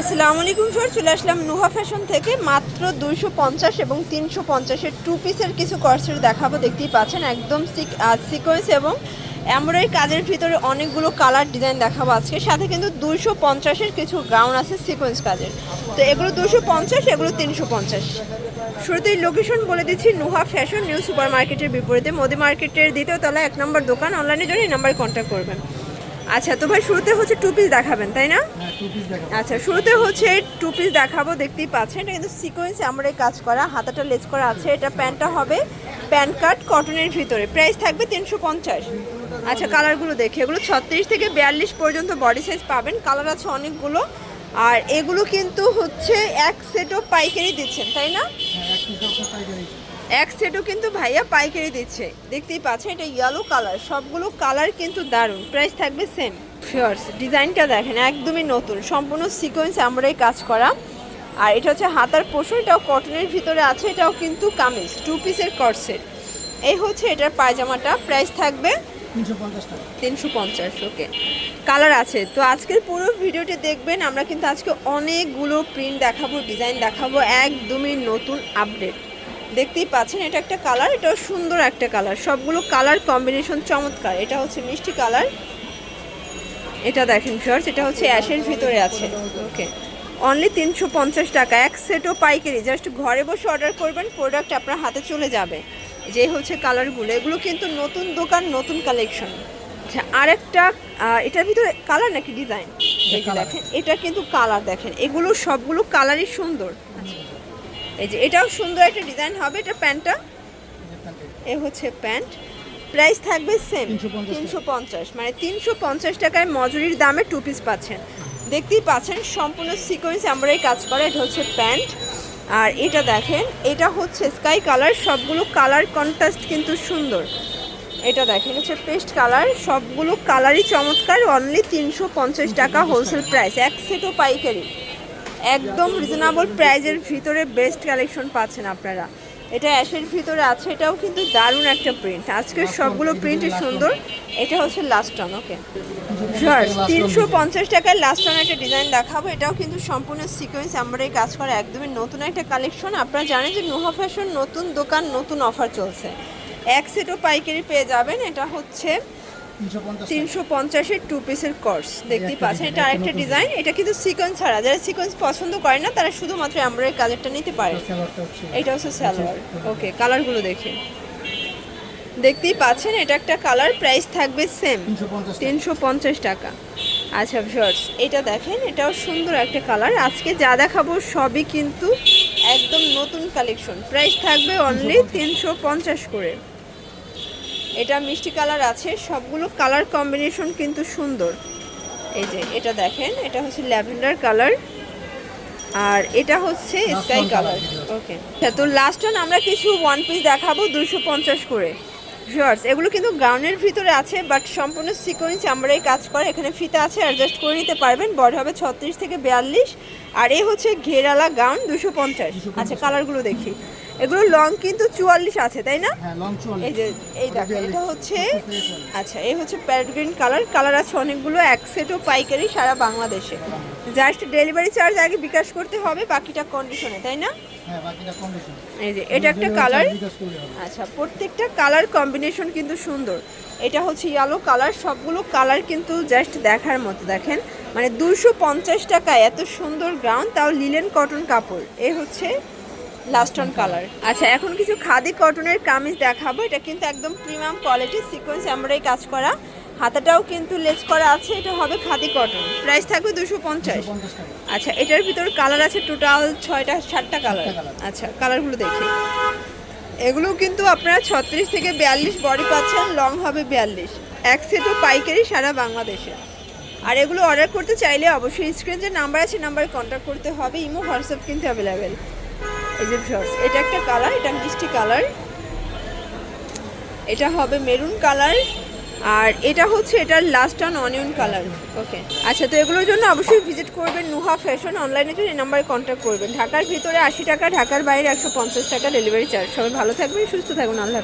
আসসালামু আলাইকুম স্যার, চলে আসলাম নুহা ফ্যাশন থেকে। মাত্র দুইশো পঞ্চাশ এবং তিনশো পঞ্চাশের টু পিসের কিছু কর্সের দেখাবো, দেখতেই পাচ্ছেন, একদম সিকোয়েন্স এবং এমব্রয়ডারি কাজের ভিতরে অনেকগুলো কালার ডিজাইন দেখাবো আজকে। সাথে কিন্তু দুইশো পঞ্চাশের কিছু গাউন আছে সিকোয়েন্স কাজের। তো এগুলো দুশো পঞ্চাশ, এগুলো তিনশো পঞ্চাশ। শুরুতেই লোকেশন বলে দিচ্ছি, নুহা ফ্যাশন নিউ সুপার মার্কেটের বিপরীতে। মোদি মার্কেটের দ্বিতীয় তলায় এক নম্বর দোকান। অনলাইনে জন্য এই নাম্বারে কন্ট্যাক্ট করবেন। আচ্ছা তো ভাই শুরুতে হচ্ছে টু পিস দেখাবেন তাই না? হ্যাঁ আচ্ছা শুরুতে হচ্ছে টু পিস দেখাবো দেখতেই পাচ্ছেন এটা কিন্তু সিকোয়েন্স আমরা এই কাজ করা হাতাটা লেজ করা আছে এটা প্যান্টটা হবে প্যান্ট কাট কটনের ভিতরে প্রাইস থাকবে তিনশো পঞ্চাশ। আচ্ছা কালারগুলো দেখে এগুলো ছত্রিশ থেকে বিয়াল্লিশ পর্যন্ত বডি সাইজ পাবেন কালার আছে অনেকগুলো আর এগুলো কিন্তু হচ্ছে এক সেটও পাইকারি দিচ্ছেন তাই না? হ্যাঁ এক সেটও কিন্তু ভাইয়া পাইকারি দিচ্ছে। দেখতেই পাচ্ছেন, এটা ইয়েলো কালার সবগুলো কালার কিন্তু দারুণ। প্রাইস থাকবে সেম শিওর্স ডিজাইনটা দেখেন, একদমই নতুন। সম্পূর্ণ সিকোয়েন্স আমরাই কাজ করা। আর এটা হচ্ছে হাতার পোষণ এটাও কটনের ভিতরে আছে, এটাও কিন্তু কামিজ টু পিসের কর্সেট এই হচ্ছে এটার পায়জামাটা। প্রাইস থাকবে তিনশো পঞ্চাশ ওকে কালার আছে। তো আজকের পুরো ভিডিওটি দেখবেন, আমরা কিন্তু আজকে অনেকগুলো প্রিন্ট দেখাবো ডিজাইন দেখাবো, একদমই নতুন আপডেট দেখতেই পাচ্ছেন এটা একটা কালার এটাও সুন্দর একটা কালার সবগুলো কালার কম্বিনেশন চমৎকার। এটা হচ্ছে মিষ্টি কালার এটা দেখেন শর্টস এটা হচ্ছে অ্যাশের ভিতরে আছে। ওকে অনলি তিনশো পঞ্চাশ টাকা। এক সেটও পাইকারি। জাস্ট ঘরে বসে অর্ডার করবেন প্রোডাক্ট আপনার হাতে চলে যাবে। যে হচ্ছে কালারগুলো এগুলো কিন্তু নতুন দোকান নতুন কালেকশন আচ্ছা আরেকটা এটার ভিতরে কালার নাকি ডিজাইন দেখেন এটা কিন্তু কালার দেখেন। এগুলো সবগুলো কালারই সুন্দর। এই যে এটাও সুন্দর একটা ডিজাইন হবে এটা প্যান্টটা? এ হচ্ছে প্যান্ট। প্রাইস থাকবে সেম 350 তিনশো পঞ্চাশ মানে তিনশো পঞ্চাশ টাকায় মজুরির দামে টু পিস পাচ্ছেন। দেখতেই পাচ্ছেন সম্পূর্ণ সিকোয়েন্স আমরাই কাজ করে এটা হচ্ছে প্যান্ট। আর এটা দেখেন এটা হচ্ছে স্কাই কালার সবগুলো কালার কন্ট্রাস্ট কিন্তু সুন্দর। এটা দেখেন হচ্ছে পেস্ট কালার সবগুলো কালারই চমৎকার অনলি তিনশো পঞ্চাশ টাকা হোলসেল প্রাইস এক সেটও পাইকারি। একদম রিজনেবল প্রাইজের ভিতরে বেস্ট কালেকশন পাচ্ছেন আপনারা। এটা অ্যাশের ভিতরে আছে এটাও কিন্তু দারুণ একটা প্রিন্ট আজকের সবগুলো প্রিন্টই সুন্দর। এটা হচ্ছে লাস্ট অন ওকে তিনশো পঞ্চাশ টাকার লাস্ট অন একটা ডিজাইন দেখাবো। এটাও কিন্তু সম্পূর্ণ সিকোয়েন্স আমরা এই কাজ করা একদমই নতুন একটা কালেকশন আপনারা জানেন যে নুহা ফ্যাশন নতুন দোকান নতুন অফার চলছে। এক সেটও পাইকারি পেয়ে যাবেন। এটা হচ্ছে তিনশো পঞ্চাশ পঞ্চাশের টু পিসের কোর্স দেখতেই পাচ্ছেন এটা আরেকটা ডিজাইন এটা কিন্তু সিকোয়েন্স ছাড়া যারা সিকোয়েন্স পছন্দ করে না তারা শুধুমাত্র এমব্রয়ডারি কালারটা নিতে পারে। এটা হচ্ছে সালোয়ার ওকে কালারগুলো দেখে। দেখতেই পাচ্ছেন এটা একটা কালার প্রাইস থাকবে সেম তিনশো পঞ্চাশ টাকা। আচ্ছা শর্টস এটা দেখেন এটাও সুন্দর একটা কালার আজকে যা দেখাবো সবই কিন্তু একদম নতুন কালেকশন প্রাইস থাকবে অনলি তিনশো পঞ্চাশ করে। এটা মিষ্টি কালার আছে সবগুলো কালার কম্বিনেশন কিন্তু সুন্দর। এই যে এটা দেখেন এটা হচ্ছে ল্যাভেন্ডার কালার আর এটা হচ্ছে স্কাই কালার। ওকে তো লাস্ট ওয়ান আমরা কিছু ওয়ান পিস দেখাবো দুশো পঞ্চাশ করে। শর্টস এগুলো কিন্তু গাউনের ভিতরে আছে বাট সম্পূর্ণ সিকোয়েন্স আমরাই কাজ করে। এখানে ফিতা আছে অ্যাডজাস্ট করে নিতে পারবেন। বড় হবে ছত্রিশ থেকে বিয়াল্লিশ আর এ হচ্ছে ঘেরালা গাউন দুশো পঞ্চাশ। আচ্ছা কালারগুলো দেখি। এগুলো লং কিন্তু চুয়াল্লিশ আছে তাই না? হ্যাঁ এই যে এই দেখেন এটা হচ্ছে আচ্ছা এই হচ্ছে প্যারেট গ্রিন কালার কালার আছে অনেকগুলো এক সেটও পাইকারি সারা বাংলাদেশে। জাস্ট ডেলিভারি চার্জ আগে বিকাশ করতে হবে বাকিটা কন্ডিশনে তাই না? হ্যাঁ এই যে এটা একটা কালার আচ্ছা প্রত্যেকটা কালার কম্বিনেশন কিন্তু সুন্দর। এটা হচ্ছে ইয়েলো কালার সবগুলো কালার কিন্তু জাস্ট দেখার মতো দেখেন। মানে দুশো পঞ্চাশ টাকায় এত সুন্দর গ্রাউন্ড তাও লিলেন কটন কাপড়। এ হচ্ছে লাস্ট অন কালার আচ্ছা এখন কিছু খাদি কটনের কামিজ দেখাবো। এটা কিন্তু একদম প্রিমিয়াম কোয়ালিটি সিকোয়েন্স আমরাই কাজ করা। হাতাটাও কিন্তু লেস করা আছে। এটা হবে খাদি কটন প্রাইস থাকবে দুশো পঞ্চাশ। পঞ্চাশ আচ্ছা এটার ভিতর কালার আছে টোটাল ছয়টা সাতটা কালার আচ্ছা কালারগুলো দেখি। এগুলো কিন্তু আপনারা ছত্রিশ থেকে বিয়াল্লিশ বডি পাচ্ছেন। লং হবে বিয়াল্লিশ। এক সেটও পাইকারি সারা বাংলাদেশে। আর এগুলো অর্ডার করতে চাইলে অবশ্যই স্ক্রিন যে নাম্বার আছে নাম্বারে কন্ট্যাক্ট করতে হবে। ইমো হোয়াটসঅ্যাপ কিন্তু অ্যাভেলেবেল এটা একটা কালার, এটা মিষ্টি কালার। এটা হবে মেরুন কালার, আর এটা হচ্ছে এটার last on onion colour okay আচ্ছা তো এগুলোর জন্য অবশ্যই ভিজিট করবেন নুহা ফ্যাশন অনলাইনে জন্য, এই নাম্বারে কন্ট্যাক্ট করবেন। ঢাকার ভিতরে আশি টাকা, ঢাকার বাইরে একশো পঞ্চাশ টাকা ডেলিভারি চার্জ সবাই ভালো থাকবেন, সুস্থ থাকুন, আল্লাহ